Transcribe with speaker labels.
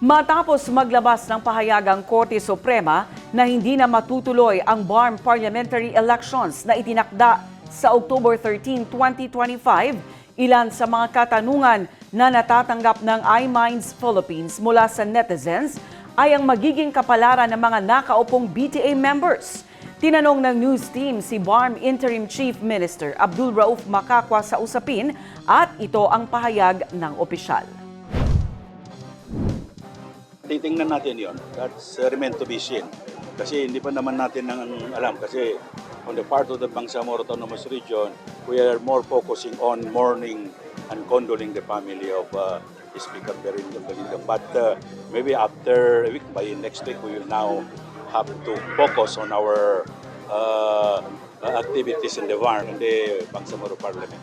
Speaker 1: Matapos maglabas ng pahayagang Korte Suprema na hindi na matutuloy ang BARM parliamentary elections na itinakda sa October 13, 2025, ilan sa mga katanungan na natatanggap ng iMinds Philippines mula sa netizens ay ang magiging kapalaran ng mga nakaupong BTA members. Tinanong ng news team si BARM Interim Chief Minister Abdul Rauf Makakwa sa usapin at ito ang pahayag ng opisyal.
Speaker 2: Titingnan natin yon. That's uh, remain to be seen. Kasi hindi pa naman natin nang alam kasi on the part of the Bangsamoro Autonomous Region, we are more focusing on mourning and condoling the family of uh, Speaker Berinda Belinda. But uh, maybe after a week, by next week, we will now have to focus on our uh, activities in the VAR, in the Bangsamoro Parliament.